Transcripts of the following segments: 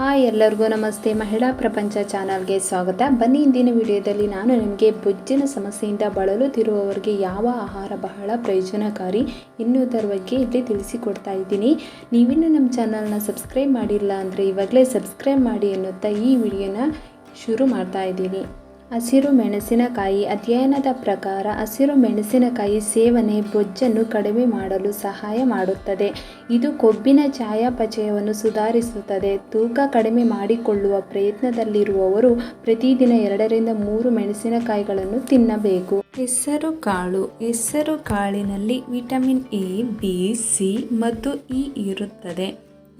Hi ಎಲ್ಲರಿಗೂ ನಮಸ್ತೆ. ಮಹಿಳಾ ಪ್ರಪಂಚ ಚಾನಲ್ಗೆ ಸ್ವಾಗತ. ಬನ್ನಿ, ಇಂದಿನ ವಿಡಿಯೋದಲ್ಲಿ ನಾನು ನಿಮಗೆ ಬೊಜ್ಜಿನ ಸಮಸ್ಯೆಯಿಂದ ಬಳಲುತ್ತಿರುವವರಿಗೆ ಯಾವ ಆಹಾರ ಬಹಳ ಪ್ರಯೋಜನಕಾರಿ ಎನ್ನುವುದರ ಬಗ್ಗೆ ಇಲ್ಲಿ ತಿಳಿಸಿಕೊಡ್ತಾ ಇದ್ದೀನಿ. ನೀವಿನ್ನೂ ನಮ್ಮ ಚಾನಲ್ನ ಸಬ್ಸ್ಕ್ರೈಬ್ ಮಾಡಿಲ್ಲ ಅಂದರೆ ಇವಾಗಲೇ ಸಬ್ಸ್ಕ್ರೈಬ್ ಮಾಡಿ ಎನ್ನುತ್ತಾ ಈ ವಿಡಿಯೋನ ಶುರು ಮಾಡ್ತಾ ಇದ್ದೀನಿ. ಹಸಿರು ಮೆಣಸಿನಕಾಯಿ ಅಧ್ಯಯನದ ಪ್ರಕಾರ ಹಸಿರು ಮೆಣಸಿನಕಾಯಿ ಸೇವನೆ ಬೊಜ್ಜನ್ನು ಕಡಿಮೆ ಮಾಡಲು ಸಹಾಯ ಮಾಡುತ್ತದೆ. ಇದು ಕೊಬ್ಬಿನ ಚಯಾಪಚಯವನ್ನು ಸುಧಾರಿಸುತ್ತದೆ. ತೂಕ ಕಡಿಮೆ ಮಾಡಿಕೊಳ್ಳುವ ಪ್ರಯತ್ನದಲ್ಲಿರುವವರು ಪ್ರತಿದಿನ ಎರಡರಿಂದ ಮೂರು ಮೆಣಸಿನಕಾಯಿಗಳನ್ನು ತಿನ್ನಬೇಕು. ಹೆಸರು ಕಾಳು. ಹೆಸರು ಕಾಳಿನಲ್ಲಿ ವಿಟಮಿನ್ ಎ, ಬಿ, ಸಿ ಮತ್ತು ಇ ಇರುತ್ತದೆ.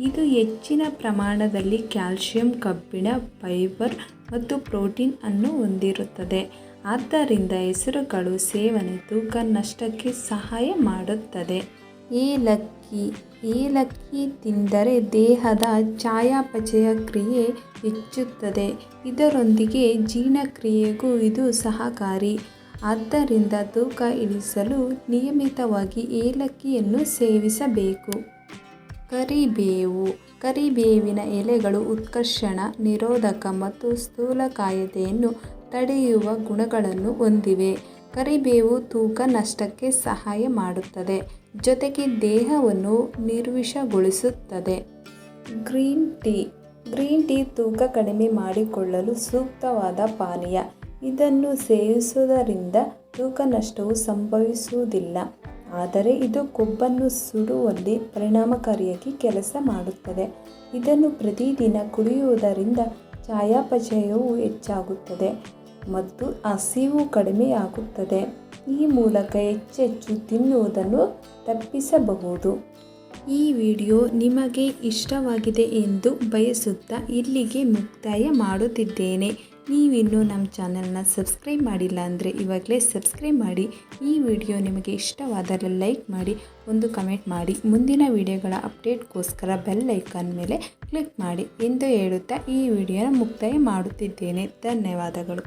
ಇದು ಹೆಚ್ಚಿನ ಪ್ರಮಾಣದಲ್ಲಿ ಕ್ಯಾಲ್ಸಿಯಂ ಕಬ್ಬಿಣ, ಫೈಬರ್ ಮತ್ತು ಪ್ರೋಟೀನ್ ಅನ್ನು ಹೊಂದಿರುತ್ತದೆ. ಆದ್ದರಿಂದ ಹೆಸರುಗಳು ಸೇವನೆ, ತೂಕ, ನಷ್ಟಕ್ಕೆ ಸಹಾಯ ಮಾಡುತ್ತದೆ. ಏಲಕ್ಕಿ ಏಲಕ್ಕಿ ತಿಂದರೆ ದೇಹದ ಚಯಾಪಚಯ ಕ್ರಿಯೆ ಹೆಚ್ಚುತ್ತದೆ. ಇದರೊಂದಿಗೆ ಜೀರ್ಣಕ್ರಿಯೆಗೂ ಇದು ಸಹಕಾರಿ. ಆದ್ದರಿಂದ ತೂಕ ಇಳಿಸಲು ನಿಯಮಿತವಾಗಿ ಏಲಕ್ಕಿಯನ್ನು ಸೇವಿಸಬೇಕು. ಕರಿಬೇವು, ಕರಿಬೇವಿನ ಎಲೆಗಳು ಉತ್ಕರ್ಷಣ, ನಿರೋಧಕ ಮತ್ತು ಸ್ಥೂಲಕಾಯತೆಯನ್ನು ತಡೆಯುವ ಗುಣಗಳನ್ನು ಹೊಂದಿವೆ. ಕರಿಬೇವು ತೂಕ ನಷ್ಟಕ್ಕೆ ಸಹಾಯ ಮಾಡುತ್ತದೆ. ಜೊತೆಗೆ ದೇಹವನ್ನು ನಿರ್ವಿಷಗೊಳಿಸುತ್ತದೆ. ಗ್ರೀನ್ ಟೀ ಗ್ರೀನ್ ಟೀ ತೂಕ ಕಡಿಮೆ ಮಾಡಿಕೊಳ್ಳಲು ಸೂಕ್ತವಾದ ಪಾನೀಯ. ಇದನ್ನು ಸೇವಿಸುವುದರಿಂದ ತೂಕ ನಷ್ಟವು ಸಂಭವಿಸುವುದಿಲ್ಲ. ಆದರೆ ಇದು ಕೊಬ್ಬನ್ನು ಸುಡುವಲ್ಲಿ ಪರಿಣಾಮಕಾರಿಯಾಗಿ ಕೆಲಸ ಮಾಡುತ್ತದೆ. ಇದನ್ನು ಪ್ರತಿದಿನ ಕುಡಿಯುವುದರಿಂದ ಚಾಯಾಪಚಯವು ಹೆಚ್ಚಾಗುತ್ತದೆ ಮತ್ತು ಹಸಿವು ಕಡಿಮೆಯಾಗುತ್ತದೆ. ಈ ಮೂಲಕ ಹೆಚ್ಚೆಚ್ಚು ತಿನ್ನುವುದನ್ನು ತಪ್ಪಿಸಬಹುದು. ಈ ವಿಡಿಯೋ ನಿಮಗೆ ಇಷ್ಟವಾಗಿದೆ ಎಂದು ಬಯಸುತ್ತಾ ಇಲ್ಲಿಗೆ ಮುಕ್ತಾಯ ಮಾಡುತ್ತಿದ್ದೇನೆ. ನೀವಿನ್ನೂ ನಮ್ಮ ಚಾನಲ್ನ ಸಬ್ಸ್ಕ್ರೈಬ್ ಮಾಡಿಲ್ಲ ಅಂದರೆ ಇವಾಗಲೇ ಸಬ್ಸ್ಕ್ರೈಬ್ ಮಾಡಿ. ಈ ವಿಡಿಯೋ ನಿಮಗೆ ಇಷ್ಟವಾದರೆ ಲೈಕ್ ಮಾಡಿ, ಒಂದು ಕಮೆಂಟ್ ಮಾಡಿ. ಮುಂದಿನ ವಿಡಿಯೋಗಳ ಅಪ್ಡೇಟ್ಗೋಸ್ಕರ ಬೆಲ್ ಐಕಾನ್ ಮೇಲೆ ಕ್ಲಿಕ್ ಮಾಡಿ ಎಂದು ಹೇಳುತ್ತಾ ಈ ವಿಡಿಯೋನ ಮುಕ್ತಾಯ ಮಾಡುತ್ತಿದ್ದೇನೆ. ಧನ್ಯವಾದಗಳು.